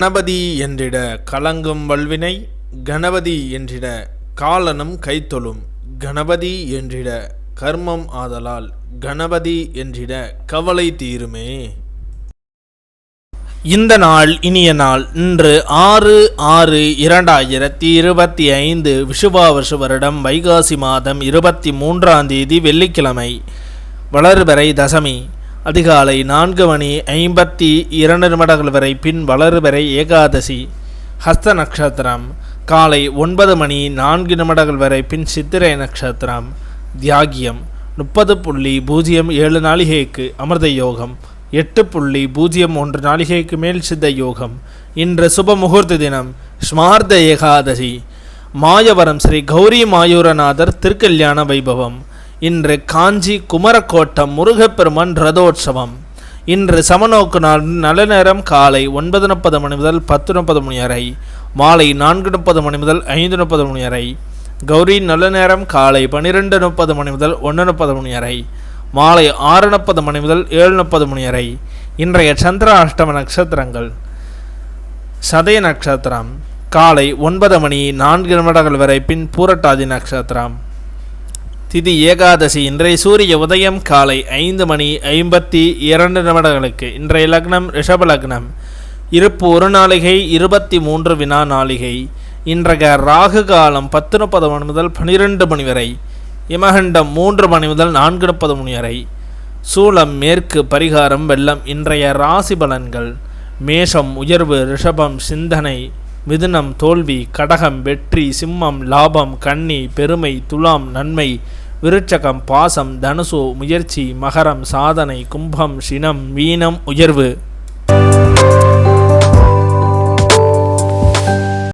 கணபதி என்றிட கலங்கும் வல்வினை கணபதி என்றிட காலனும் கைத்தொழும் கணபதி என்றிட கர்மம் ஆதலால் கணபதி என்றிட கவலை தீருமே. இந்த நாள் இனிய நாள். இன்று ஆறு ஆறு இரண்டாயிரத்தி இருபத்தி ஐந்து விஷுபாவசு வருடம் வைகாசி மாதம் இருபத்தி மூன்றாம் தேதி வெள்ளிக்கிழமை வளர்வரை தசமி. அதிகாலை நான்கு மணி ஐம்பத்தி இரண்டு நிமிடங்கள் வரை பின் வளர்பிறை ஏகாதசி ஹஸ்த நட்சத்திரம் காலை ஒன்பது மணி நான்கு நிமிடங்கள் வரை பின் சித்திரை நட்சத்திரம் தியாகியம் முப்பது புள்ளி பூஜ்ஜியம் ஏழு நாளிகைக்கு அமிர்த யோகம் எட்டு புள்ளி பூஜ்ஜியம் ஒன்று நாளிகைக்கு மேல் சித்த யோகம். இன்று சுப முகூர்த்த தினம் ஸ்மார்த்த ஏகாதசி. மாயவரம் ஸ்ரீ கௌரி மாயூரநாதர் திருக்கல்யாண வைபவம். இன்று காஞ்சி குமரக்கோட்டம் முருகப்பெருமான் ரதோற்சவம். இன்று சமநோக்கு நாள் நல்ல நேரம் காலை ஒன்பது முப்பது மணி முதல் பத்து முப்பது மணி வரை மாலை நான்கு முப்பது மணி முதல் ஐந்து முப்பது மணி வரை கௌரி நல்ல நேரம் காலை பன்னிரெண்டு முப்பது மணி முதல் ஒன்று முப்பது மணி வரை மாலை ஆறு முப்பது மணி முதல் ஏழு முப்பது மணி வரை. இன்றைய சந்திர அஷ்டம நட்சத்திரங்கள். சதய நட்சத்திரம். காலை ஒன்பது மணி நான்கு நிமிடங்கள் வரை பின் பூரட்டாதி நட்சத்திரம். திதி ஏகாதசி இன்றைய சூரிய உதயம் காலை ஐந்து மணி ஐம்பத்தி இரண்டு நிமிடங்களுக்கு. இன்றைய லக்னம் ரிஷப லக்னம். இருப்பு ஒரு நாளிகை இருபத்தி மூன்று வினா நாளிகை. இன்றைய ராகு காலம் பத்து முப்பது மணி முதல் பனிரெண்டு மணி வரை. இமகண்டம் மூன்று மணி முதல் நான்கு முப்பது மணி வரை. சூலம் மேற்கு பரிகாரம் வெள்ளம் இன்றைய ராசி பலன்கள். மேஷம் உயர்வு ரிஷபம் சிந்தனை மிதுனம் தோல்வி கடகம் வெற்றி சிம்மம் லாபம் கன்னி பெருமை துலாம் நன்மை விருட்சகம் பாசம் தனுசு முயற்சி மகரம் சாதனை கும்பம் சினம் வீணம் உயர்வு.